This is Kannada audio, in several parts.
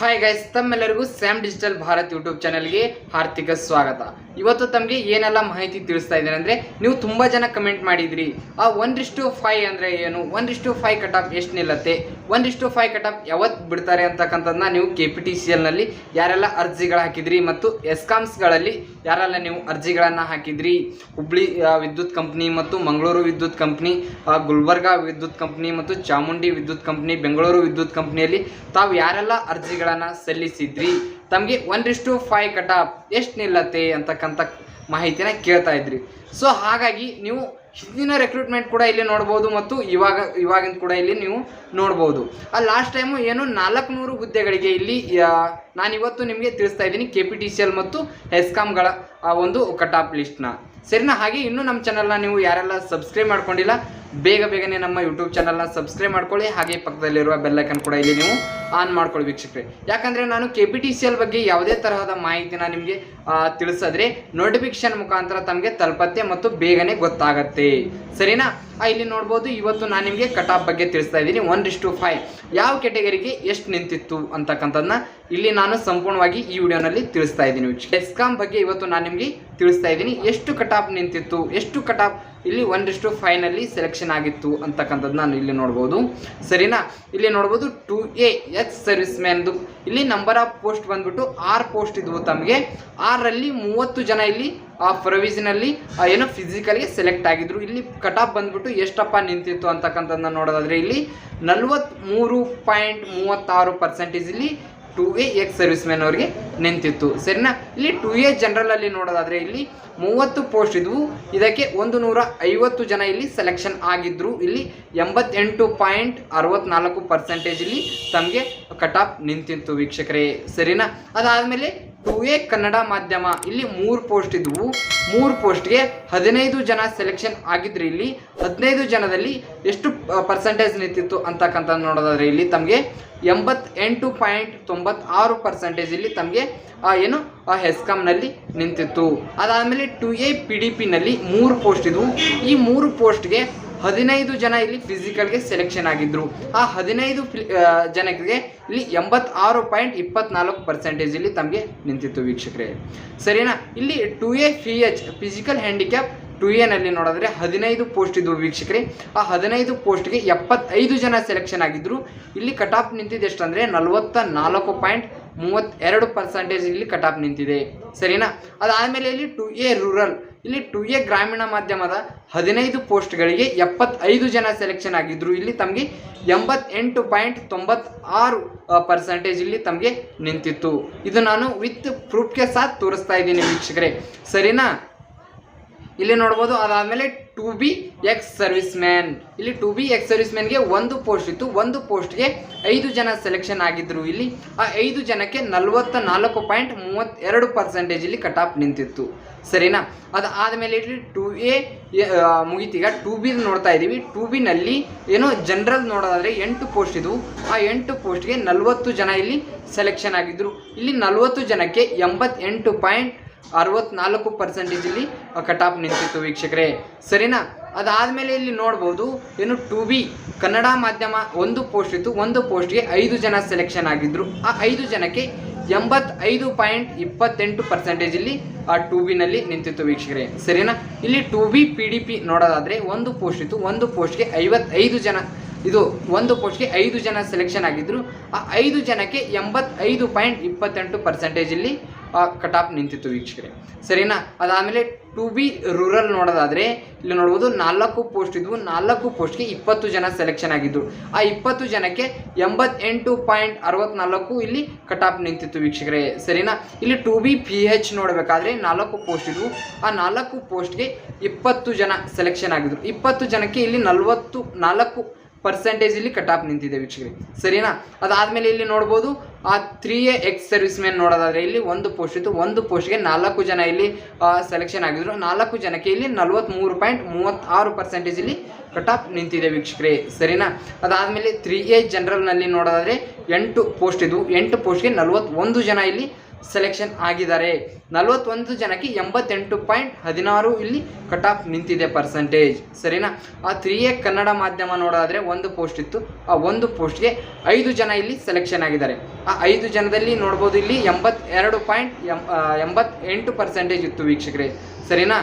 ಹಾಯ್ ಗೈಸ್ ತಮ್ಮೆಲ್ಲರಿಗೂ ಸ್ಯಾಮ್ ಡಿಜಿಟಲ್ ಭಾರತ್ ಯೂಟ್ಯೂಬ್ ಚಾನಲ್ಗೆ ಹಾರ್ದಿಕ ಸ್ವಾಗತ. ಇವತ್ತು ತಮಗೆ ಏನೆಲ್ಲ ಮಾಹಿತಿ ತಿಳಿಸ್ತಾ ಇದ್ದೇನೆ ಅಂದರೆ, ನೀವು ತುಂಬ ಜನ ಕಮೆಂಟ್ ಮಾಡಿದ್ರಿ. ಆ ಒಂದಿಷ್ಟು ಫೈ ಅಂದರೆ ಏನು? ಒಂದಿಷ್ಟು ಫೈ ಕಟ್ ಆಫ್ ಎಷ್ಟು ನಿಲ್ಲತ್ತೆ? ಒಂದಿಷ್ಟು ಫೈ ಕಟ್ ಆಫ್ ಯಾವತ್ತು ಬಿಡ್ತಾರೆ ಅಂತಕ್ಕಂಥದ್ದನ್ನ ನೀವು ಕೆ ಪಿ ಟಿ ಸಿ ಎಲ್ನಲ್ಲಿ ಯಾರೆಲ್ಲ ಅರ್ಜಿಗಳು ಹಾಕಿದ್ರಿ ಮತ್ತು ಎಸ್ಕಾಮ್ಸ್ಗಳಲ್ಲಿ ಯಾರೆಲ್ಲ ನೀವು ಅರ್ಜಿಗಳನ್ನು ಹಾಕಿದ್ರಿ? ಹುಬ್ಳಿ ವಿದ್ಯುತ್ ಕಂಪ್ನಿ ಮತ್ತು ಮಂಗಳೂರು ವಿದ್ಯುತ್ ಕಂಪ್ನಿ ಗುಲ್ಬರ್ಗಾ ವಿದ್ಯುತ್ ಕಂಪ್ನಿ ಮತ್ತು ಚಾಮುಂಡಿ ವಿದ್ಯುತ್ ಕಂಪ್ನಿ, ಬೆಂಗಳೂರು ವಿದ್ಯುತ್ ಕಂಪ್ನಿಯಲ್ಲಿ ತಾವು ಯಾರೆಲ್ಲ ಅರ್ಜಿಗಳನ್ನು ಸಲ್ಲಿಸಿದ್ರಿ ತಮಗೆ ಒಂದಿಷ್ಟು ಫೈ ಕಟ್ ಎಷ್ಟು ನಿಲ್ಲತ್ತೆ ಅಂತಕ್ಕಂಥ ಮಾಹಿತಿನ ಕೇಳ್ತಾ ಇದ್ರಿ. ಸೊ ಹಾಗಾಗಿ ನೀವು ಹಿಂದಿನ ರೆಕ್ರೂಟ್ಮೆಂಟ್ ಕೂಡ ಇಲ್ಲಿ ನೋಡ್ಬೋದು ಮತ್ತು ಇವಾಗ, ಇವಾಗಿಂದ ಕೂಡ ಇಲ್ಲಿ ನೀವು ನೋಡ್ಬೋದು. ಆ ಲಾಸ್ಟ್ ಟೈಮು ಏನು ನಾಲ್ಕುನೂರು ಹುದ್ದೆಗಳಿಗೆ ಇಲ್ಲಿ ನಾನು ಇವತ್ತು ನಿಮಗೆ ತಿಳಿಸ್ತಾ ಇದ್ದೀನಿ K P T C L ಮತ್ತು ಎಸ್ಕಾಮ್ಗಳ ಆ, ಒಂದು ಕಟ್ ಆಫ್ ಲಿಸ್ಟ್ನ ಸರಿನಾ? ಹಾಗೆ ಇನ್ನೂ ನಮ್ಮ ಚಾನಲ್ನ ನೀವು ಯಾರೆಲ್ಲ ಸಬ್ಸ್ಕ್ರೈಬ್ ಮಾಡ್ಕೊಂಡಿಲ್ಲ ಬೇಗ ಬೇಗನೆ ನಮ್ಮ ಯೂಟ್ಯೂಬ್ ಚಾನಲ್ನ ಸಬ್ಸ್ಕ್ರೈಬ್ ಮಾಡ್ಕೊಳ್ಳಿ. ಹಾಗೆ ಪಕ್ಕದಲ್ಲಿರುವ ಬೆಲ್ಲೈಕನ್ ಕೂಡ ಇಲ್ಲಿ ನೀವು ಆನ್ ಮಾಡ್ಕೊಳ್ಳಿ ವೀಕ್ಷಕರೇ. ಯಾಕಂದರೆ ನಾನು K P T C L ಬಗ್ಗೆ ಯಾವುದೇ ತರಹದ ಮಾಹಿತಿನ ನಿಮಗೆ ತಿಳಿಸಿದ್ರೆ ನೋಟಿಫಿಕೇಶನ್ ಮುಖಾಂತರ ತಮಗೆ ತಲುಪತ್ತೆ ಮತ್ತು ಬೇಗನೆ ಗೊತ್ತಾಗತ್ತೆ. ಸರಿನಾ? ಇಲ್ಲಿ ನೋಡ್ಬೋದು, ಇವತ್ತು ನಾನು ನಿಮಗೆ ಕಟ್ ಆಫ್ ಬಗ್ಗೆ ತಿಳಿಸ್ತಾ ಇದ್ದೀನಿ. ಒನ್ ಇಷ್ಟು ಫೈವ್ ಯಾವ ಕೆಟಗರಿಗೆ ಎಷ್ಟು ನಿಂತಿತ್ತು ಅಂತಕ್ಕಂಥದ್ದನ್ನ ಇಲ್ಲಿ ನಾನು ಸಂಪೂರ್ಣವಾಗಿ ಈ ವಿಡಿಯೋನಲ್ಲಿ ತಿಳಿಸ್ತಾ ಇದ್ದೀನಿ ಡೆಸ್ಕಾಮ್ ಬಗ್ಗೆ ಇವತ್ತು ನಾನು ನಿಮಗೆ ತಿಳಿಸ್ತಾ ಇದ್ದೀನಿ. ಎಷ್ಟು ಕಟ್ ಆಫ್ ನಿಂತಿತ್ತು? ಎಷ್ಟು ಕಟ್ ಆಫ್ ಇಲ್ಲಿ ಒಂದಿಷ್ಟು ಫೈನಲ್ಲಿ ಸೆಲೆಕ್ಷನ್ ಆಗಿತ್ತು ಅಂತಕ್ಕಂಥದ್ದು ನಾನು ಇಲ್ಲಿ ನೋಡ್ಬೋದು. ಸರಿನಾ? ಇಲ್ಲಿ ನೋಡ್ಬೋದು ಟು ಎ ಎಚ್ ಸರ್ವಿಸ್ ಮ್ಯಾನ್ದು ಇಲ್ಲಿ ನಂಬರ್ ಆಫ್ ಪೋಸ್ಟ್ ಬಂದ್ಬಿಟ್ಟು ಆರು ಪೋಸ್ಟ್ ಇದ್ವು ತಮಗೆ. ಆರಲ್ಲಿ ಮೂವತ್ತು ಜನ ಇಲ್ಲಿ, ಆ ಪ್ರೊವಿಷನಲ್ಲಿ ಏನೋ ಫಿಸಿಕಲ್ಗೆ ಸೆಲೆಕ್ಟ್ ಆಗಿದ್ರು. ಇಲ್ಲಿ ಕಟ್ ಆಫ್ ಬಂದ್ಬಿಟ್ಟು ಎಷ್ಟಪ್ಪ ನಿಂತಿತ್ತು ಅಂತಕ್ಕಂಥದ್ದನ್ನ ನೋಡೋದಾದ್ರೆ ಇಲ್ಲಿ ನಲ್ವತ್ತ್ಮೂರು ಪಾಯಿಂಟ್ ಮೂವತ್ತಾರು ಪರ್ಸೆಂಟೇಜ್ ಇಲ್ಲಿ two A X service man ಅವರಿಗೆ ನಿಂತಿತ್ತು ಸರಿನಾ? ಇಲ್ಲಿ ಟು ಎ ಜನರಲಲ್ಲಿ ನೋಡೋದಾದ್ರೆ ಇಲ್ಲಿ ಮೂವತ್ತು ಪೋಸ್ಟ್ ಇದ್ವು. ಇದಕ್ಕೆ ಒಂದು ನೂರ ಐವತ್ತು ಜನ ಇಲ್ಲಿ ಸೆಲೆಕ್ಷನ್ ಆಗಿದ್ರು. ಇಲ್ಲಿ ಎಂಬತ್ತೆಂಟು ಪಾಯಿಂಟ್ ಅರವತ್ನಾಲ್ಕು ಪರ್ಸೆಂಟೇಜ್ ಇಲ್ಲಿ ತಮಗೆ ಕಟ್ ಆಫ್ ನಿಂತಿತ್ತು ವೀಕ್ಷಕರೇ. ಸರಿನಾ? ಅದಾದಮೇಲೆ ಟು ಎ ಕನ್ನಡ ಮಾಧ್ಯಮ. ಇಲ್ಲಿ ಮೂರು ಪೋಸ್ಟ್ ಇದ್ವು. ಮೂರು ಪೋಸ್ಟ್ಗೆ ಹದಿನೈದು ಜನ ಸೆಲೆಕ್ಷನ್ ಆಗಿದ್ರು ಇಲ್ಲಿ ಹದಿನೈದು ಜನದಲ್ಲಿ ಎಷ್ಟು ಪರ್ಸೆಂಟೇಜ್ ನಿಂತಿತ್ತು ಅಂತಕ್ಕಂಥ ನೋಡೋದಾದ್ರೆ ಇಲ್ಲಿ ತಮಗೆ ಎಂಬತ್ತೆಂಟು ಪಾಯಿಂಟ್ ತೊಂಬತ್ತಾರು ಪರ್ಸೆಂಟೇಜ್ ಇಲ್ಲಿ ತಮಗೆ ಏನು ಹೆಸ್ಕಾಮ್ನಲ್ಲಿ ನಿಂತಿತ್ತು. ಅದಾದಮೇಲೆ ಟು ಎ ಪಿ ಡಿ ಪಿನಲ್ಲಿ ಮೂರು ಪೋಸ್ಟ್ ಇದ್ವು. ಈ ಮೂರು ಪೋಸ್ಟ್ಗೆ ಹದಿನೈದು ಜನ ಇಲ್ಲಿ ಫಿಸಿಕಲ್ಗೆ ಸೆಲೆಕ್ಷನ್ ಆಗಿದ್ರು. ಆ ಹದಿನೈದು ಜನಕ್ಕೆ ಇಲ್ಲಿ ಎಂಬತ್ತಾರು ಪಾಯಿಂಟ್ ಇಪ್ಪತ್ನಾಲ್ಕು ಪರ್ಸೆಂಟೇಜ್ ಇಲ್ಲಿ ತಮಗೆ ನಿಂತಿತ್ತು ವೀಕ್ಷಕರೇ. ಸರಿನಾ? ಇಲ್ಲಿ two A P H physical handicap two ಎನಲ್ಲಿ ನೋಡಿದ್ರೆ ಹದಿನೈದು ಪೋಸ್ಟ್ ಇದ್ವು ವೀಕ್ಷಕರೇ. ಆ ಹದಿನೈದು ಪೋಸ್ಟ್ಗೆ ಎಪ್ಪತ್ತೈದು ಜನ ಸೆಲೆಕ್ಷನ್ ಆಗಿದ್ರು. ಇಲ್ಲಿ ಕಟ್ ಆಫ್ ನಿಂತಿದೆ ಎಷ್ಟು ಅಂದರೆ ನಲವತ್ತ ನಾಲ್ಕು ಪಾಯಿಂಟ್ ಮೂವತ್ತೆರಡು ಪರ್ಸೆಂಟೇಜ್ ಇಲ್ಲಿ ಕಟ್ ಆಫ್ ನಿಂತಿದೆ. ಸರಿನಾ? ಅದಾದಮೇಲೆ ಇಲ್ಲಿ ಟು ಎ ರೂರಲ್ ಇಲ್ಲಿ ಟು ಎ ಗ್ರಾಮೀಣ ಮಾಧ್ಯಮದ ಹದಿನೈದು ಪೋಸ್ಟ್ಗಳಿಗೆ ಎಪ್ಪತ್ತೈದು ಜನ ಸೆಲೆಕ್ಷನ್ ಆಗಿದ್ದರು ಇಲ್ಲಿ ತಮಗೆ ಎಂಬತ್ತೆಂಟು ಪಾಯಿಂಟ್ ತೊಂಬತ್ತಾರು ಪರ್ಸೆಂಟೇಜ್ ಇಲ್ಲಿ ತಮಗೆ ನಿಂತಿತ್ತು. ಇದು ನಾನು ವಿತ್ ಪ್ರೂಫ್ಗೆ ಸಹ ತೋರಿಸ್ತಾ ಇದ್ದೀನಿ ವೀಕ್ಷಕರೇ. ಸರಿನಾ? ಇಲ್ಲಿ ನೋಡ್ಬೋದು, ಅದಾದಮೇಲೆ two B X service man ಇಲ್ಲಿ ಟು ಬಿ ಎಕ್ಸ್ ಸರ್ವಿಸ್ ಮ್ಯಾನ್ಗೆ ಒಂದು ಪೋಸ್ಟ್ ಇತ್ತು, ಒಂದು ಪೋಸ್ಟ್ಗೆ ಐದು ಜನ ಸೆಲೆಕ್ಷನ್ ಆಗಿದ್ರು ಇಲ್ಲಿ. ಆ ಐದು ಜನಕ್ಕೆ ನಲವತ್ತ ನಾಲ್ಕು ಪಾಯಿಂಟ್ ಮೂವತ್ತೆರಡು ಪರ್ಸೆಂಟೇಜ್ ಇಲ್ಲಿ ಕಟ್ ಆಫ್ ನಿಂತಿತ್ತು. ಸರಿನಾ? ಅದು ಆದಮೇಲೆ ಇಲ್ಲಿ ಟು ಎ ಮುಗಿತೀಗ ಟು ಬಿ ನೋಡ್ತಾ ಇದ್ದೀವಿ ಟು ಬಿನಲ್ಲಿ ಏನೋ ಜನರಲ್ ನೋಡೋದಾದರೆ ಎಂಟು ಪೋಸ್ಟ್ ಇದ್ವು. ಆ ಎಂಟು ಪೋಸ್ಟ್ಗೆ ನಲವತ್ತು ಜನ ಇಲ್ಲಿ ಸೆಲೆಕ್ಷನ್ ಆಗಿದ್ರು. ಇಲ್ಲಿ ನಲವತ್ತು ಜನಕ್ಕೆ ಎಂಬತ್ತೆಂಟು ಪಾಯಿಂಟ್ ಅರವತ್ನಾಲ್ಕು ಪರ್ಸೆಂಟೇಜ್ ಇಲ್ಲಿ ಕಟ್ ಆಫ್ ನಿಂತಿತ್ತು ವೀಕ್ಷಕರೇ. ಸರಿನಾ? ಅದಾದಮೇಲೆ ಇಲ್ಲಿ ನೋಡ್ಬೋದು, ಏನು ಟು ಬಿ ಕನ್ನಡ ಮಾಧ್ಯಮ ಒಂದು ಪೋಸ್ಟ್ ಇತ್ತು, ಒಂದು ಪೋಸ್ಟ್ಗೆ ಐದು ಜನ ಸೆಲೆಕ್ಷನ್ ಆಗಿದ್ದರು ಆ ಐದು ಜನಕ್ಕೆ ಎಂಬತ್ತೈದು ಪಾಯಿಂಟ್ ಇಪ್ಪತ್ತೆಂಟು ಪರ್ಸೆಂಟೇಜ್ ಇಲ್ಲಿ ಆ ಟು ಬಿನಲ್ಲಿ ನಿಂತಿತ್ತು ವೀಕ್ಷಕರೇ. ಸರಿನಾ? ಇಲ್ಲಿ two B P D P ನೋಡೋದಾದರೆ ಒಂದು ಪೋಸ್ಟ್ ಇತ್ತು, ಒಂದು ಪೋಸ್ಟ್ಗೆ ಐವತ್ತೈದು ಜನ, ಇದು ಒಂದು ಪೋಸ್ಟ್ಗೆ ಐದು ಜನ ಸೆಲೆಕ್ಷನ್ ಆಗಿದ್ದರು ಆ ಐದು ಜನಕ್ಕೆ ಎಂಬತ್ತೈದು ಪಾಯಿಂಟ್ ಇಪ್ಪತ್ತೆಂಟು ಪರ್ಸೆಂಟೇಜ್ ಇಲ್ಲಿ ಕಟ್ ನಿಂತಿತ್ತು ವೀಕ್ಷಕರೇ. ಸರಿನಾ? ಅದಾದಮೇಲೆ ಟು ಬಿ ರೂರಲ್ ನೋಡೋದಾದರೆ, ಇಲ್ಲಿ ನೋಡ್ಬೋದು ನಾಲ್ಕು ಪೋಸ್ಟ್ ಇದ್ವು. ನಾಲ್ಕು ಪೋಸ್ಟ್ಗೆ ಇಪ್ಪತ್ತು ಜನ ಸೆಲೆಕ್ಷನ್ ಆಗಿದ್ರು ಆ ಇಪ್ಪತ್ತು ಜನಕ್ಕೆ ಎಂಬತ್ತೆಂಟು ಪಾಯಿಂಟ್ ಅರವತ್ನಾಲ್ಕು ಇಲ್ಲಿ ಕಟಾಪ್ ನಿಂತಿತ್ತು ವೀಕ್ಷಕರೇ. ಸರಿನಾ? ಇಲ್ಲಿ ಟು ಬಿ ಪಿ ಎಚ್ ನೋಡಬೇಕಾದ್ರೆ ನಾಲ್ಕು ಪೋಸ್ಟ್ ಇದ್ವು. ಆ ನಾಲ್ಕು ಪೋಸ್ಟ್ಗೆ ಇಪ್ಪತ್ತು ಜನ ಸೆಲೆಕ್ಷನ್ ಆಗಿದ್ದರು ಇಪ್ಪತ್ತು ಜನಕ್ಕೆ ಇಲ್ಲಿ ನಲವತ್ತು ನಾಲ್ಕು ಪರ್ಸೆಂಟೇಜ್ ಇಲ್ಲಿ ಕಟ್ ಆಫ್ ನಿಂತಿದೆ ವೀಕ್ಷಕರೇ. ಸರಿನಾ? ಅದಾದಮೇಲೆ ಇಲ್ಲಿ ನೋಡ್ಬೋದು, ಆ ತ್ರೀ ಎಕ್ಸ್ ಸರ್ವಿಸ್ ಮ್ಯಾನ್ ನೋಡೋದಾದ್ರೆ ಇಲ್ಲಿ ಒಂದು ಪೋಸ್ಟ್ ಇತ್ತು. ಒಂದು ಪೋಸ್ಟ್ಗೆ ನಾಲ್ಕು ಜನ ಇಲ್ಲಿ ಸೆಲೆಕ್ಷನ್ ಆಗಿದ್ರು. ನಾಲ್ಕು ಜನಕ್ಕೆ ಇಲ್ಲಿ ನಲವತ್ತ್ಮೂರು ಪಾಯಿಂಟ್ ಮೂವತ್ತಾರು ಪರ್ಸೆಂಟೇಜ್ ಇಲ್ಲಿ ಕಟ್ ಆಫ್ ನಿಂತಿದೆ ವೀಕ್ಷಕರೇ. ಸರಿನಾ? ಅದಾದಮೇಲೆ ತ್ರೀ ಎ ಜನರಲ್ನಲ್ಲಿ ನೋಡೋದಾದ್ರೆ ಎಂಟು ಪೋಸ್ಟ್ ಇದ್ವು. ಎಂಟು ಪೋಸ್ಟ್ಗೆ ನಲವತ್ತೊಂದು ಜನ ಇಲ್ಲಿ ಸೆಲೆಕ್ಷನ್ ಆಗಿದ್ದಾರೆ. ನಲವತ್ತೊಂದು ಜನಕ್ಕೆ ಎಂಬತ್ತೆಂಟು ಪಾಯಿಂಟ್ ಹದಿನಾರು ಇಲ್ಲಿ ಕಟ್ ಆಫ್ ನಿಂತಿದೆ ಪರ್ಸೆಂಟೇಜ್ ಸರಿನಾ? ಆ ತ್ರೀ ಎ ಕನ್ನಡ ಮಾಧ್ಯಮ ನೋಡೋದಾದರೆ ಒಂದು ಪೋಸ್ಟ್ ಇತ್ತು. ಆ ಒಂದು ಪೋಸ್ಟ್ಗೆ ಐದು ಜನ ಇಲ್ಲಿ ಸೆಲೆಕ್ಷನ್ ಆಗಿದ್ದಾರೆ. ಆ ಐದು ಜನದಲ್ಲಿ ನೋಡ್ಬೋದು ಇಲ್ಲಿ ಎಂಬತ್ತೆರಡು ಪಾಯಿಂಟ್ ಎಂಬತ್ತೆಂಟು ಪರ್ಸೆಂಟೇಜ್ ಇತ್ತು ವೀಕ್ಷಕರೇ. ಸರಿನಾ?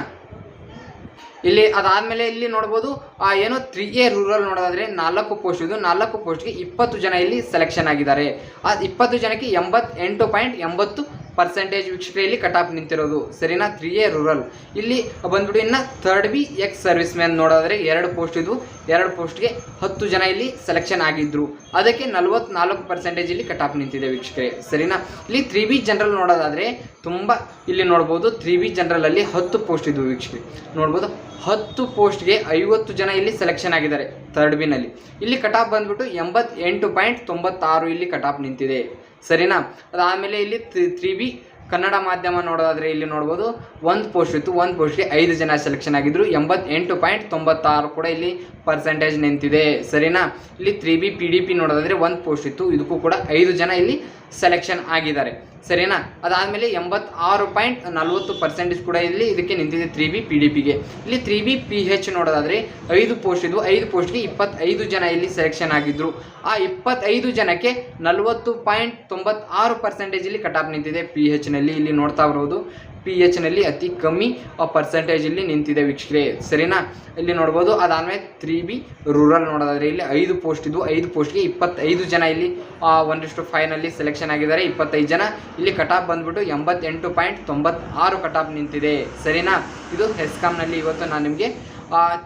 ಇಲ್ಲಿ ಅದಾದಮೇಲೆ ಇಲ್ಲಿ ನೋಡ್ಬೋದು ಏನು ತ್ರೀ ಎ ರೂರಲ್ ನೋಡೋದಾದರೆ ನಾಲ್ಕು ಪೋಸ್ಟ್ ಇದು, ನಾಲ್ಕು ಪೋಸ್ಟ್ಗೆ ಇಪ್ಪತ್ತು ಜನ ಇಲ್ಲಿ ಸೆಲೆಕ್ಷನ್ ಆಗಿದ್ದಾರೆ. ಆ ಇಪ್ಪತ್ತು ಜನಕ್ಕೆ ಎಂಬತ್ತೆಂಟು ಪಾಯಿಂಟ್ ಎಂಬತ್ತು ಪರ್ಸೆಂಟೇಜ್ ವೀಕ್ಷಕರಲ್ಲಿ ಕಟ್ ಆಫ್ ನಿಂತಿರೋದು. ಸರಿನಾ? ತ್ರೀ ಎ ರೂರಲ್ ಇಲ್ಲಿ ಬಂದ್ಬಿಟ್ಟು ಇನ್ನು third B X service man ನೋಡೋದಾದ್ರೆ ಎರಡು ಪೋಸ್ಟ್ ಇದು ಎರಡು ಪೋಸ್ಟ್ಗೆ ಹತ್ತು ಜನ ಇಲ್ಲಿ ಸೆಲೆಕ್ಷನ್ ಆಗಿದ್ದರು ಅದಕ್ಕೆ ನಲವತ್ನಾಲ್ಕು ಪರ್ಸೆಂಟೇಜ್ ಇಲ್ಲಿ ಕಟ್ ಆಫ್ ನಿಂತಿದೆ ವೀಕ್ಷಕರೇ. ಸರಿನಾ? ಇಲ್ಲಿ ತ್ರೀ ಬಿ ಜನರಲ್ ನೋಡೋದಾದರೆ ತುಂಬ ಇಲ್ಲಿ ನೋಡ್ಬೋದು. ತ್ರೀ ಬಿ ಜನರಲಲ್ಲಿ ಹತ್ತು ಪೋಸ್ಟ್ ಇದ್ವು ವೀಕ್ಷಕರೇ. ನೋಡ್ಬೋದು? ಹತ್ತು ಪೋಸ್ಟ್ಗೆ ಐವತ್ತು ಜನ ಇಲ್ಲಿ ಸೆಲೆಕ್ಷನ್ ಆಗಿದ್ದಾರೆ ಥರ್ಡ್ ಬಿನಲ್ಲಿ ಇಲ್ಲಿ ಕಟಾಪ್ ಬಂದ್ಬಿಟ್ಟು ಎಂಬತ್ತೆಂಟು ಪಾಯಿಂಟ್ ತೊಂಬತ್ತಾರು ಇಲ್ಲಿ ಕಟಾಪ್ ನಿಂತಿದೆ. ಸರಿನಾ? ಅದಾದಮೇಲೆ ಇಲ್ಲಿ ತ್ರೀ ಬಿ ಕನ್ನಡ ಮಾಧ್ಯಮ ನೋಡೋದಾದರೆ ಇಲ್ಲಿ ನೋಡ್ಬೋದು, ಒಂದು ಪೋಸ್ಟ್ ಇತ್ತು, ಒಂದು ಪೋಸ್ಟ್ಗೆ ಐದು ಜನ ಸೆಲೆಕ್ಷನ್ ಆಗಿದ್ರು, ಎಂಬತ್ತೆಂಟು ಪಾಯಿಂಟ್ ತೊಂಬತ್ತಾರು ಕೂಡ ಇಲ್ಲಿ ಪರ್ಸೆಂಟೇಜ್ ನಿಂತಿದೆ. ಸರಿನಾ? ಇಲ್ಲಿ three B P D P ನೋಡೋದಾದರೆ ಒಂದು ಪೋಸ್ಟ್ ಇತ್ತು, ಇದಕ್ಕೂ ಕೂಡ ಐದು ಜನ ಇಲ್ಲಿ ಸೆಲೆಕ್ಷನ್ ಆಗಿದ್ದಾರೆ. ಸರಿನಾ? ಅದಾದಮೇಲೆ ಎಂಬತ್ತಾರು ಪಾಯಿಂಟ್ ನಲ್ವತ್ತು ಪರ್ಸೆಂಟೇಜ್ ಕೂಡ ಇಲ್ಲಿ ಇದಕ್ಕೆ ನಿಂತಿದೆ ತ್ರೀ ಬಿ ಪಿ ಡಿ ಪಿಗೆ ಇಲ್ಲಿ ತ್ರೀ ಬಿ ಪಿ ಹೆಚ್ ನೋಡೋದಾದರೆ ಐದು ಪೋಸ್ಟ್ ಇದು. ಐದು ಪೋಸ್ಟ್ಗೆ ಇಪ್ಪತ್ತೈದು ಜನ ಇಲ್ಲಿ ಸೆಲೆಕ್ಷನ್ ಆಗಿದ್ದರು ಆ ಇಪ್ಪತ್ತೈದು ಜನಕ್ಕೆ ನಲವತ್ತು ಪಾಯಿಂಟ್ ತೊಂಬತ್ತಾರು ಪರ್ಸೆಂಟೇಜ್ ಇಲ್ಲಿ ಕಟಾಪ್ ನಿಂತಿದೆ ಪಿ ಹೆಚ್ನಲ್ಲಿ ಇಲ್ಲಿ ನೋಡ್ತಾ ಬರೋದು. ಪಿ ಎಚ್ನಲ್ಲಿ ಅತಿ ಕಮ್ಮಿ ಪರ್ಸೆಂಟೇಜ್ ಇಲ್ಲಿ ನಿಂತಿದೆ ವೀಕ್ಷಕರೇ. ಸರಿನಾ? ಇಲ್ಲಿ ನೋಡ್ಬೋದು, ಅದಾದಮೇಲೆ ತ್ರೀ ಬಿ ರೂರಲ್ ನೋಡೋದಾದ್ರೆ ಇಲ್ಲಿ ಐದು ಪೋಸ್ಟ್ ಇದು ಐದು ಪೋಸ್ಟ್ಗೆ ಇಪ್ಪತ್ತೈದು ಜನ ಇಲ್ಲಿ ಒಂದಿಷ್ಟು ಫೈನಲ್ಲಿ ಸೆಲೆಕ್ಷನ್ ಆಗಿದ್ದಾರೆ. ಇಪ್ಪತ್ತೈದು ಜನ. ಇಲ್ಲಿ ಕಟಾಪ್ ಬಂದ್ಬಿಟ್ಟು ಎಂಬತ್ತೆಂಟು ಪಾಯಿಂಟ್ ತೊಂಬತ್ತಾರು ಕಟಾಪ್ ನಿಂತಿದೆ. ಸರಿನಾ? ಇದು ಹೆಸ್ಕಾಮ್ನಲ್ಲಿ ಇವತ್ತು ನಾನು ನಿಮಗೆ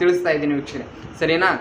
ತಿಳಿಸ್ತಾ ಇದ್ದೀನಿ ವೀಕ್ಷಕರೇ. ಸರಿನಾ?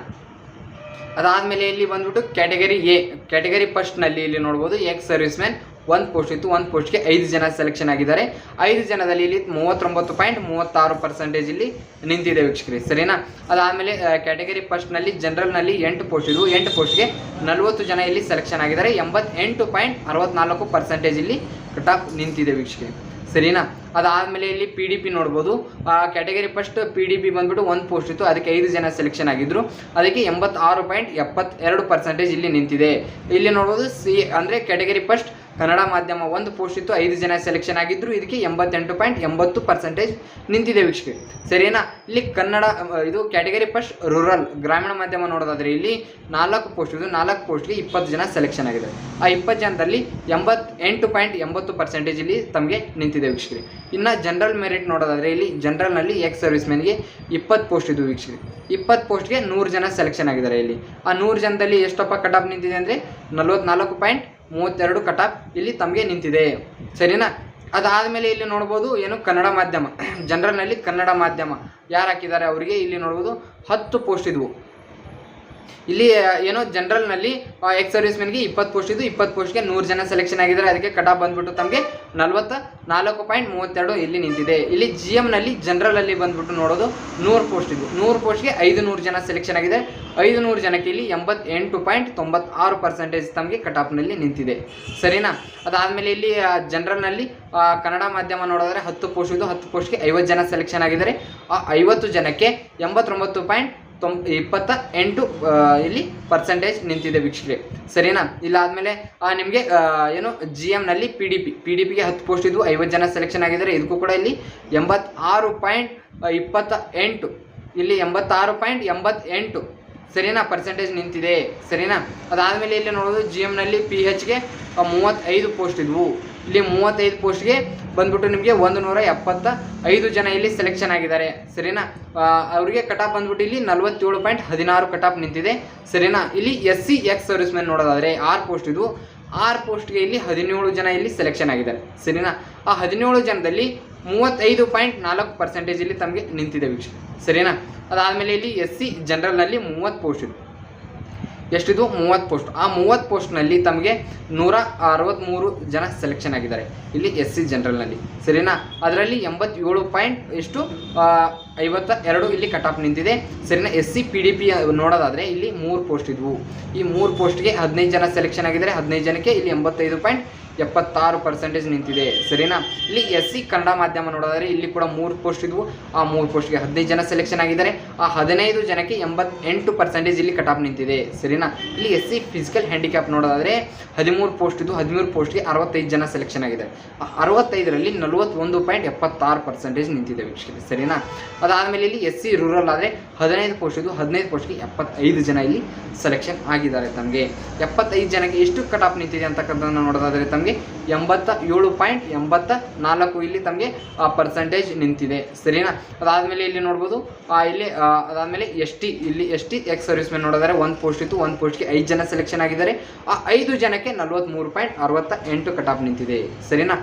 ಅದಾದಮೇಲೆ ಇಲ್ಲಿ ಬಂದ್ಬಿಟ್ಟು ಕ್ಯಾಟಗರಿ ಎ ಕ್ಯಾಟಗರಿ ಫಸ್ಟ್ನಲ್ಲಿ ಇಲ್ಲಿ ನೋಡ್ಬೋದು ಎಕ್ಸ್ ಸರ್ವಿಸ್ ಮ್ಯಾನ್ ಒಂದು ಪೋಸ್ಟ್ ಇತ್ತು. ಒಂದು ಪೋಸ್ಟ್ಗೆ ಐದು ಜನ ಸೆಲೆಕ್ಷನ್ ಆಗಿದ್ದಾರೆ. ಐದು ಜನದಲ್ಲಿ ಇಲ್ಲಿ ಮೂವತ್ತೊಂಬತ್ತು ಪಾಯಿಂಟ್ ಮೂವತ್ತಾರು ಪರ್ಸೆಂಟೇಜ್ ಇಲ್ಲಿ ನಿಂತಿದೆ ವೀಕ್ಷಕರಿ. ಸರಿನಾ? ಅದಾದಮೇಲೆ ಕ್ಯಾಟಗರಿ ಫಸ್ಟ್ನಲ್ಲಿ ಜನರಲ್ನಲ್ಲಿ ಎಂಟು ಪೋಸ್ಟ್ ಇದ್ವು. ಎಂಟು ಪೋಸ್ಟ್ಗೆ ನಲವತ್ತು ಜನ ಇಲ್ಲಿ ಸೆಲೆಕ್ಷನ್ ಆಗಿದ್ದಾರೆ. ಎಂಬತ್ತೆಂಟು ಪಾಯಿಂಟ್ ಅರವತ್ನಾಲ್ಕು ಪರ್ಸೆಂಟೇಜ್ ಇಲ್ಲಿ ಕಟ್ ಆಫ್ ನಿಂತಿದೆ ವೀಕ್ಷಕರಿ. ಸರಿನಾ? ಅದಾದಮೇಲೆ ಇಲ್ಲಿ ಪಿ ಡಿ ಪಿ ನೋಡ್ಬೋದು. ಆ category first P D P ಬಂದ್ಬಿಟ್ಟು ಒಂದು ಪೋಸ್ಟ್ ಇತ್ತು. ಅದಕ್ಕೆ ಐದು ಜನ ಸೆಲೆಕ್ಷನ್ ಆಗಿದ್ರು. ಅದಕ್ಕೆ ಎಂಬತ್ತಾರು ಪಾಯಿಂಟ್ ಎಪ್ಪತ್ತೆರಡು ಪರ್ಸೆಂಟೇಜ್ ಇಲ್ಲಿ ನಿಂತಿದೆ. ಇಲ್ಲಿ ನೋಡ್ಬೋದು ಸಿ ಅಂದರೆ ಕ್ಯಾಟಗರಿ ಫಸ್ಟ್ ಕನ್ನಡ ಮಾಧ್ಯಮ ಒಂದು ಪೋಸ್ಟ್ ಇತ್ತು ಐದು ಜನ ಸೆಲೆಕ್ಷನ್ ಆಗಿದ್ದರು ಇದಕ್ಕೆ ಎಂಬತ್ತೆಂಟು ಪಾಯಿಂಟ್ ಎಂಬತ್ತು ಪರ್ಸೆಂಟೇಜ್ ನಿಂತಿದೆ ವೀಕ್ಷಕರೇ. ಸರಿನಾ? ಇಲ್ಲಿ ಕನ್ನಡ ಇದು ಕ್ಯಾಟಗರಿ ಫಸ್ಟ್ ರೂರಲ್ ಗ್ರಾಮೀಣ ಮಾಧ್ಯಮ ನೋಡೋದಾದರೆ ಇಲ್ಲಿ ನಾಲ್ಕು ಪೋಸ್ಟ್ ಇದು ನಾಲ್ಕು ಪೋಸ್ಟ್ಗೆ ಇಪ್ಪತ್ತು ಜನ ಸೆಲೆಕ್ಷನ್ ಆಗಿದೆ. ಆ ಇಪ್ಪತ್ತು ಜನದಲ್ಲಿ ಎಂಬತ್ತೆಂಟು ಪಾಯಿಂಟ್ ಎಂಬತ್ತು ಪರ್ಸೆಂಟೇಜ್ ಇಲ್ಲಿ ತಮಗೆ ನಿಂತಿದೆ ವೀಕ್ಷಕರಿ. ಇನ್ನು ಜನರಲ್ ಮೆರಿಟ್ ನೋಡೋದಾದರೆ ಇಲ್ಲಿ ಜನರಲ್ನಲ್ಲಿ ಎಕ್ಸ್ ಸರ್ವಿಸ್ ಮೆನ್ಗೆ ಇಪ್ಪತ್ತು ಪೋಸ್ಟ್ ಇದು ವೀಕ್ಷಕರಿ. ಇಪ್ಪತ್ತು ಪೋಸ್ಟ್ಗೆ ನೂರು ಜನ ಸೆಲೆಕ್ಷನ್ ಆಗಿದ್ದಾರೆ ಇಲ್ಲಿ. ಆ ನೂರು ಜನದಲ್ಲಿ ಎಷ್ಟಪ್ಪ ಕಟ್ ಆಫ್ ನಿಂತಿದೆ ಅಂದರೆ ನಲ್ವತ್ನಾಲ್ಕು ಪಾಯಿಂಟ್ ಮೂವತ್ತೆರಡು ಕಟಾಪ್ ಇಲ್ಲಿ ತಮಗೆ ನಿಂತಿದೆ. ಸರಿನಾ? ಅದಾದಮೇಲೆ ಇಲ್ಲಿ ನೋಡ್ಬೋದು ಏನು ಕನ್ನಡ ಮಾಧ್ಯಮ. ಜನರಲ್ನಲ್ಲಿ ಕನ್ನಡ ಮಾಧ್ಯಮ ಯಾರು ಹಾಕಿದ್ದಾರೆ? ಅವರಿಗೆ ಇಲ್ಲಿ ನೋಡ್ಬೋದು ಹತ್ತು ಪೋಸ್ಟ್ ಇದ್ವು. ಇಲ್ಲಿ ಏನೋ ಜನರಲ್ನಲ್ಲಿ ಎಕ್ಸ್ ಸರ್ವಿಸ್ ಮೆನ್ಗೆ ಇಪ್ಪತ್ತು ಪೋಸ್ಟ್ ಇದ್ದು, ಇಪ್ಪತ್ತು ಪೋಸ್ಟ್ಗೆ ನೂರು ಜನ ಸೆಲೆಕ್ಷನ್ ಆಗಿದ್ದಾರೆ. ಅದಕ್ಕೆ ಕಟ್ ಆಫ್ ಬಂದ್ಬಿಟ್ಟು ತಮಗೆ ನಲ್ವತ್ತ ನಾಲ್ಕು ಪಾಯಿಂಟ್ ಮೂವತ್ತೆರಡು ಇಲ್ಲಿ ನಿಂತಿದೆ. ಇಲ್ಲಿ ಜಿ ಎಮ್ನಲ್ಲಿ ಜನರಲಲ್ಲಿ ಬಂದ್ಬಿಟ್ಟು ನೋಡೋದು, ನೂರು ಪೋಸ್ಟ್ ಇದ್ದು. ನೂರು ಪೋಸ್ಟ್ಗೆ ಐದು ನೂರು ಜನ ಸೆಲೆಕ್ಷನ್ ಆಗಿದೆ. ಐದು ನೂರು ಜನಕ್ಕೆ ಇಲ್ಲಿ ಎಂಬತ್ತೆಂಟು ಪಾಯಿಂಟ್ ತೊಂಬತ್ತಾರು ಪರ್ಸೆಂಟೇಜ್ ತಮಗೆ ಕಟಾಪ್ನಲ್ಲಿ ನಿಂತಿದೆ. ಸರಿನಾ? ಅದಾದಮೇಲೆ ಇಲ್ಲಿ ಜನರಲ್ನಲ್ಲಿ ಕನ್ನಡ ಮಾಧ್ಯಮ ನೋಡಿದ್ರೆ ಹತ್ತು ಪೋಸ್ಟ್ ಇದ್ದು, ಹತ್ತು ಪೋಸ್ಟ್ಗೆ ಐವತ್ತು ಜನ ಸೆಲೆಕ್ಷನ್ ಆಗಿದ್ದಾರೆ. ಆ ಐವತ್ತು ಜನಕ್ಕೆ ಎಂಬತ್ತೊಂಬತ್ತು ಪಾಯಿಂಟ್ ತೊಂಬ ಇಪ್ಪತ್ತ ಎಂಟು ಇಲ್ಲಿ ಪರ್ಸೆಂಟೇಜ್ ನಿಂತಿದೆ ವೀಕ್ಷಕರೇ. ಸರಿನಾ? ಇಲ್ಲ ಆದಮೇಲೆ ನಿಮಗೆ ಏನು G ಎಮ್ನಲ್ಲಿ P D P P D ಪಿಗೆ ಹತ್ತು ಪೋಸ್ಟ್ ಇದ್ದು ಐವತ್ತು ಜನ ಸೆಲೆಕ್ಷನ್ ಆಗಿದ್ದಾರೆ. ಇದಕ್ಕೂ ಕೂಡ ಇಲ್ಲಿ ಎಂಬತ್ತಾರು ಪಾಯಿಂಟ್ ಇಪ್ಪತ್ತ ಎಂಟು ಇಲ್ಲಿ ಎಂಬತ್ತಾರು ಪಾಯಿಂಟ್ ಎಂಬತ್ತೆಂಟು. ಸರಿನಾ? ಪರ್ಸೆಂಟೇಜ್ ನಿಂತಿದೆ. ಸರಿನಾ? ಅದಾದಮೇಲೆ ಇಲ್ಲಿ ನೋಡೋದು ಜಿ ಎಮ್ನಲ್ಲಿ ಪಿ ಹೆಚ್ಗೆ ಮೂವತ್ತೈದು ಪೋಸ್ಟ್ ಇದ್ವು. ಇಲ್ಲಿ ಮೂವತ್ತೈದು ಪೋಸ್ಟ್ಗೆ ಬಂದ್ಬಿಟ್ಟು ನಿಮಗೆ ಒಂದು ನೂರ ಎಪ್ಪತ್ತ ಐದು ಜನ ಇಲ್ಲಿ ಸೆಲೆಕ್ಷನ್ ಆಗಿದ್ದಾರೆ. ಸರಿನಾ? ಅವರಿಗೆ ಕಟಾಪ್ ಬಂದ್ಬಿಟ್ಟು ಇಲ್ಲಿ ನಲವತ್ತೇಳು ಪಾಯಿಂಟ್ ಹದಿನಾರು ಕಟಾಪ್ ನಿಂತಿದೆ. ಸರಿನಾ? ಇಲ್ಲಿ S C X service man ನೋಡೋದಾದ್ರೆ ಆರು ಪೋಸ್ಟ್ ಇದು. ಆರು ಪೋಸ್ಟ್ಗೆ ಇಲ್ಲಿ ಹದಿನೇಳು ಜನ ಇಲ್ಲಿ ಸೆಲೆಕ್ಷನ್ ಆಗಿದ್ದಾರೆ. ಸರಿನಾ? ಆ ಹದಿನೇಳು ಜನದಲ್ಲಿ ಮೂವತ್ತೈದು ಪಾಯಿಂಟ್ ನಾಲ್ಕು ಪರ್ಸೆಂಟೇಜ್ ಇಲ್ಲಿ ತಮಗೆ ನಿಂತಿದೆ ವೀಕ್ಷಕ ಸರಿನಾ? ಅದಾದಮೇಲೆ ಇಲ್ಲಿ ಎಸ್ ಸಿ ಜನರಲ್ನಲ್ಲಿ ಮೂವತ್ತು ಪೋಸ್ಟ್ ಇದೆ. ಎಷ್ಟಿದು? ಮೂವತ್ತು ಪೋಸ್ಟ್ ಆ ಮೂವತ್ತು ಪೋಸ್ಟ್ನಲ್ಲಿ ತಮಗೆ ನೂರ ಅರವತ್ತ್ಮೂರು ಜನ ಸೆಲೆಕ್ಷನ್ ಆಗಿದ್ದಾರೆ. ಇಲ್ಲಿ ಎಸ್ ಸಿ ಜನರಲ್ನಲ್ಲಿ ಸರಿನಾ? ಅದರಲ್ಲಿ ಎಂಬತ್ತೇಳು ಪಾಯಿಂಟ್ ಎಷ್ಟು? ಐವತ್ತ ಎರಡು ಇಲ್ಲಿ ಕಟ್ ಆಫ್ ನಿಂತಿದೆ. ಸರಿನಾ? S C P D P ನೋಡೋದಾದರೆ ಇಲ್ಲಿ ಮೂರು ಪೋಸ್ಟ್ ಇದ್ವು. ಈ ಮೂರು ಪೋಸ್ಟ್ಗೆ ಹದಿನೈದು ಜನ ಸೆಲೆಕ್ಷನ್ ಆಗಿದ್ದಾರೆ. ಹದಿನೈದು ಜನಕ್ಕೆ ಇಲ್ಲಿ ಎಂಬತ್ತೈದು ಪಾಯಿಂಟ್ ಎಪ್ಪತ್ತಾರು ಪರ್ಸೆಂಟೇಜ್ ನಿಂತಿದೆ. ಸರಿನಾ? ಇಲ್ಲಿ ಎಸ್ ಸಿ ಕನ್ನಡ ಮಾಧ್ಯಮ ನೋಡೋದಾದರೆ ಇಲ್ಲಿ ಕೂಡ ಮೂರು ಪೋಸ್ಟ್ ಇದ್ವು. ಆ ಮೂರು ಪೋಸ್ಟ್ಗೆ ಹದಿನೈದು ಜನ ಸೆಲೆಕ್ಷನ್ ಆಗಿದ್ದಾರೆ. ಆ ಹದಿನೈದು ಜನಕ್ಕೆ ಎಂಬತ್ತೆಂಟು ಪರ್ಸೆಂಟೇಜ್ ಇಲ್ಲಿ ಕಟ್ ಆಫ್ ನಿಂತಿದೆ. ಸರಿನಾ? ಇಲ್ಲಿ ಎಸ್ ಸಿ ಫಿಸಿಕಲ್ ಹ್ಯಾಂಡಿಕ್ಯಾಪ್ ನೋಡೋದಾದರೆ ಹದಿಮೂರು ಪೋಸ್ಟ್ ಇದ್ದು ಹದಿಮೂರು ಪೋಸ್ಟ್ಗೆ ಅರವತ್ತೈದು ಜನ ಸೆಲೆಕ್ಷನ್ ಆಗಿದೆ. ಅರವತ್ತೈದರಲ್ಲಿ ನಲವತ್ತೊಂದು ಪಾಯಿಂಟ್ ಎಪ್ಪತ್ತಾರು ಪರ್ಸೆಂಟೇಜ್ ನಿಂತಿದೆ ವೀಕ್ಷಕರೇ. ಸರಿನಾ? ಅದಾದಮೇಲೆ ಇಲ್ಲಿ ಎಸ್ ಸಿ ರೂರಲ್ ಆದರೆ ಹದಿನೈದು ಪೋಸ್ಟ್ ಇದ್ದು ಹದಿನೈದು ಪೋಸ್ಟ್ಗೆ ಎಪ್ಪತ್ತೈದು ಜನ ಇಲ್ಲಿ ಸೆಲೆಕ್ಷನ್ ಆಗಿದ್ದಾರೆ ತಮಗೆ. ಎಪ್ಪತ್ತೈದು ಜನಕ್ಕೆ ಎಷ್ಟು ಕಟ್ ಆಫ್ ನಿಂತಿದೆ ಅಂತಕ್ಕಂಥದ್ದನ್ನು ನೋಡೋದಾದರೆ ತಮಗೆ ಎಂಬತ್ತ ಏಳು ಪಾಯಿಂಟ್ ಎಂಬತ್ತ ನಾಲ್ಕು. ಇಲ್ಲಿ ತಮಗೆ ಪರ್ಸೆಂಟೇಜ್ ನಿಂತಿದೆ. ಸರಿನಾ? ಅದಾದಮೇಲೆ ಇಲ್ಲಿ ನೋಡ್ಬೋದು ಇಲ್ಲಿ ಅದಾದಮೇಲೆ ಎಸ್ ಟಿ ಇಲ್ಲಿ S T X service man ನೋಡಿದರೆ ಒಂದು ಪೋಸ್ಟ್ ಇತ್ತು, ಒಂದು ಪೋಸ್ಟ್ಗೆ ಐದು ಜನ ಸೆಲೆಕ್ಷನ್ ಆಗಿದ್ದಾರೆ. ಆ, ಐದು ಜನಕ್ಕೆ ನಲ್ವತ್ತ್ಮೂರು ಪಾಯಿಂಟ್ ಅರವತ್ತ ಎಂಟು ಕಟ್ ಆಫ್ ನಿಂತಿದೆ. ಸರಿನಾ?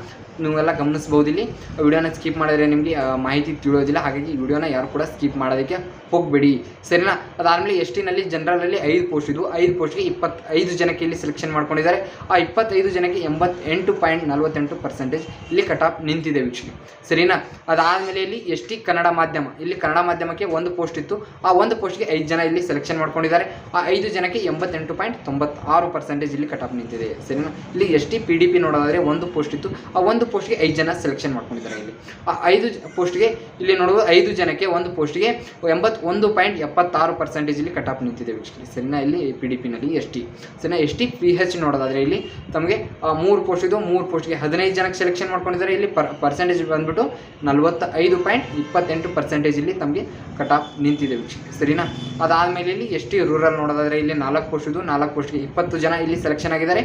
ನೀವೆಲ್ಲ ಗಮನಿಸ್ಬೋದು ಇಲ್ಲಿ. ವಿಡಿಯೋನ ಸ್ಕಿಪ್ ಮಾಡಿದ್ರೆ ನಿಮಗೆ ಮಾಹಿತಿ ತಿಳಿಯೋದಿಲ್ಲ. ಹಾಗಾಗಿ ವಿಡಿಯೋನ ಯಾರು ಕೂಡ ಸ್ಕಿಪ್ ಮಾಡೋದಕ್ಕೆ ಹೋಗಬೇಡಿ. ಸರಿನಾ? ಅದಾದಮೇಲೆ ಎಸ್ ಟಿನಲ್ಲಿ ಜನರಲಲ್ಲಿ ಐದು ಪೋಸ್ಟ್ ಇದು ಐದು ಪೋಸ್ಟ್ಗೆ ಇಪ್ಪತ್ತೈದು ಜನಕ್ಕೆ ಇಲ್ಲಿ ಸೆಲೆಕ್ಷನ್ ಮಾಡ್ಕೊಂಡಿದ್ದಾರೆ. ಆ ಇಪ್ಪತ್ತೈದು ಜನಕ್ಕೆ ಎಂಬತ್ತೆಂಟು ಪಾಯಿಂಟ್ ನಲ್ವತ್ತೆಂಟು ಪರ್ಸೆಂಟೇಜ್ ಇಲ್ಲಿ ಕಟ್ ಆಫ್ ನಿಂತಿದೆ ವೀಕ್ಷಣೆ. ಸರಿನಾ? ಅದಾದಮೇಲೆ ಇಲ್ಲಿ ಎಸ್ ಕನ್ನಡ ಮಾಧ್ಯಮ. ಇಲ್ಲಿ ಕನ್ನಡ ಮಾಧ್ಯಮಕ್ಕೆ ಒಂದು ಪೋಸ್ಟ್ ಇತ್ತು. ಆ ಒಂದು ಪೋಸ್ಟ್ಗೆ ಐದು ಜನ ಇಲ್ಲಿ ಸೆಲೆಕ್ಷನ್ ಮಾಡ್ಕೊಂಡಿದ್ದಾರೆ. ಆ ಐದು ಜನಕ್ಕೆ ಎಂಬತ್ತೆಂಟು ಪಾಯಿಂಟ್ ತೊಂಬತ್ತಾರು ಪರ್ಸೆಂಟೇಜ್ ಇಲ್ಲಿ ಕಟ್ ಆಫ್ ನಿಂತಿದೆ. ಸರಿನಾ? ಇಲ್ಲಿ S T P D P ನೋಡೋದಾದ್ರೆ ಒಂದು ಪೋಸ್ಟ್ ಇತ್ತು. ಆ ಒಂದು ಪೋಸ್ಟ್ಗೆ ಐದು ಜನ ಸೆಲೆಕ್ಷನ್ ಮಾಡ್ಕೊಂಡಿದ್ದಾರೆ ಇಲ್ಲಿ. ಆ ಐದು ಪೋಸ್ಟ್ಗೆ ಇಲ್ಲಿ ನೋಡುವ ಐದು ಜನಕ್ಕೆ ಒಂದು ಪೋಸ್ಟ್ಗೆ ಎಂಬತ್ತೊಂದು ಪಾಯಿಂಟ್ ಎಪ್ಪತ್ತಾರು ಪರ್ಸೆಂಟೇಜ್ ಇಲ್ಲಿ ಕಟ್ ಆಫ್ ನಿಂತಿದೆ ವೀಕ್ಷಕರೇ. ಸರಿನಾ ಇಲ್ಲಿ ಪಿ ಡಿ ಪಿನಲ್ಲಿ ಎಸ್ ಟಿ ಸರಿನಾ ಎಸ್ ಟಿ ಪಿ ಹೆಚ್ ನೋಡೋದಾದ್ರೆ ಇಲ್ಲಿ ತಮಗೆ ಮೂರು ಪೋಸ್ಟ್ ಇದು ಮೂರು ಪೋಸ್ಟ್ಗೆ ಹದಿನೈದು ಜನಕ್ಕೆ ಸೆಲೆಕ್ಷನ್ ಮಾಡ್ಕೊಂಡಿದ್ದಾರೆ. ಇಲ್ಲಿ ಪರ್ ಪರ್ಸೆಂಟೇಜ್ ಬಂದ್ಬಿಟ್ಟು ನಲ್ವತ್ತ ಐದು ಪಾಯಿಂಟ್ ಇಪ್ಪತ್ತೆಂಟು ಪರ್ಸೆಂಟೇಜ್ ಇಲ್ಲಿ ತಮಗೆ ಕಟ್ ಆಫ್ ನಿಂತಿದೆ ವೀಕ್ಷಕರೇ. ಸರಿನಾ? ಅದಾದಮೇಲೆ ಇಲ್ಲಿ ಎಸ್ ಟಿ ರೂರಲ್ ನೋಡೋದಾದ್ರೆ ಇಲ್ಲಿ ನಾಲ್ಕು ಪೋಸ್ಟ್ ಇದು ನಾಲ್ಕು ಪೋಸ್ಟ್ಗೆ ಇಪ್ಪತ್ತು ಜನ ಇಲ್ಲಿ ಸೆಲೆಕ್ಷನ್ ಆಗಿದ್ದಾರೆ.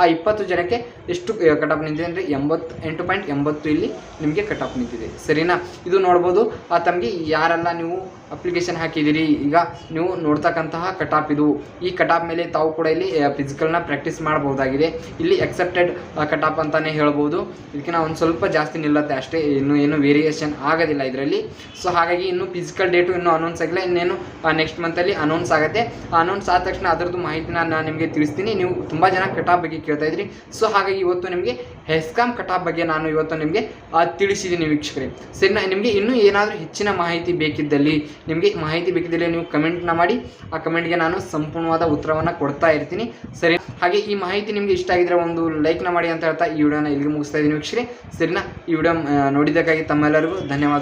ಆ ಇಪ್ಪತ್ತು ಜನಕ್ಕೆ ಎಷ್ಟು ಕಟ್ ಆಫ್ ನಿಂತಿದೆ ಅಂದರೆ ಎಂಬತ್ತು ಎಂಟು ಪಾಯಿಂಟ್ ಎಂಬತ್ತು ಇಲ್ಲಿ ನಿಮಗೆ ಕಟ್ ಆಫ್ ನಿಂತಿದೆ. ಸರಿನಾ? ಇದು ನೋಡ್ಬೋದು. ಆ ತಮಗೆ ಯಾರೆಲ್ಲ ನೀವು ಅಪ್ಲಿಕೇಶನ್ ಹಾಕಿದ್ದೀರಿ, ಈಗ ನೀವು ನೋಡ್ತಕ್ಕಂತಹ ಕಟ್ ಆಫ್ ಇದು. ಈ ಕಟ್ ಆಫ್ ಮೇಲೆ ತಾವು ಕೂಡ ಇಲ್ಲಿ ಫಿಸಿಕಲ್ನ ಪ್ರಾಕ್ಟೀಸ್ ಮಾಡ್ಬೋದಾಗಿದೆ ಇಲ್ಲಿ ಎಕ್ಸೆಪ್ಟೆಡ್ ಕಟ್ ಆಫ್ ಅಂತಾನೆ ಹೇಳ್ಬೋದು. ಇದಕ್ಕಿಂತ ಒಂದು ಸ್ವಲ್ಪ ಜಾಸ್ತಿ ನಿಲ್ಲತ್ತೆ ಅಷ್ಟೇ. ಇನ್ನು ಏನು ವೇರಿಯೇಷನ್ ಆಗೋದಿಲ್ಲ ಇದರಲ್ಲಿ. ಸೊ ಹಾಗಾಗಿ ಇನ್ನು ಫಿಸಿಕಲ್ ಡೇಟು ಇನ್ನೂ ಅನೌನ್ಸ್ ಆಗಿಲ್ಲ. ಇನ್ನೇನು ನೆಕ್ಸ್ಟ್ ಮಂತಲ್ಲಿ ಅನೌನ್ಸ್ ಆಗುತ್ತೆ. ಅನೌನ್ಸ್ ಆದ ತಕ್ಷಣ ಅದರದ್ದು ಮಾಹಿತಿನ ನಾನು ನಿಮಗೆ ತಿಳಿಸ್ತೀನಿ. ನೀವು ತುಂಬ ಜನ ಕಟ್ ಆಫ್ ಬಗ್ಗೆ ಕೇಳ್ತಾ ಇದ್ರಿ. ಸೊ ಹಾಗಾಗಿ ಇವತ್ತು ನಿಮಗೆ ಹೆಸ್ಕಾಮ್ ಕಟ್ ಆಫ್ ಬಗ್ಗೆ ನಾನು ಇವತ್ತು ನಿಮಗೆ ತಿಳಿಸಿದ್ದೀನಿ ವೀಕ್ಷಕರೇ. ಸರಿ ನಿಮಗೆ ಇನ್ನೂ ಏನಾದರೂ ಹೆಚ್ಚಿನ ಮಾಹಿತಿ ಬೇಕಿದ್ದಲ್ಲಿ, ನಿಮಗೆ ಮಾಹಿತಿ ಬೇಕಿದ್ದಲ್ಲಿ ನೀವು ಕಮೆಂಟ್ನ ಮಾಡಿ, ಆ ಕಮೆಂಟ್ಗೆ ನಾನು ಸಂಪೂರ್ಣವಾದ ಉತ್ತರವನ್ನು ಕೊಡ್ತಾ ಇರ್ತೀನಿ. ಸರಿ, ಹಾಗೆ ಈ ಮಾಹಿತಿ ನಿಮಗೆ ಇಷ್ಟ ಆಗಿದ್ರೆ ಒಂದು ಲೈಕ್ನ ಮಾಡಿ ಅಂತ ಹೇಳ್ತಾ ಈ ವಿಡಿಯೋನ ಇಲ್ಲಿಗೆ ಮುಗಿಸ್ತಾ ಇದ್ದೀನಿ ವೀಕ್ಷಕರೇ. ಸರಿನಾ? ಈ ವಿಡಿಯೋ ನೋಡಿದ್ದಕ್ಕಾಗಿ ತಮ್ಮೆಲ್ಲರಿಗೂ ಧನ್ಯವಾದ.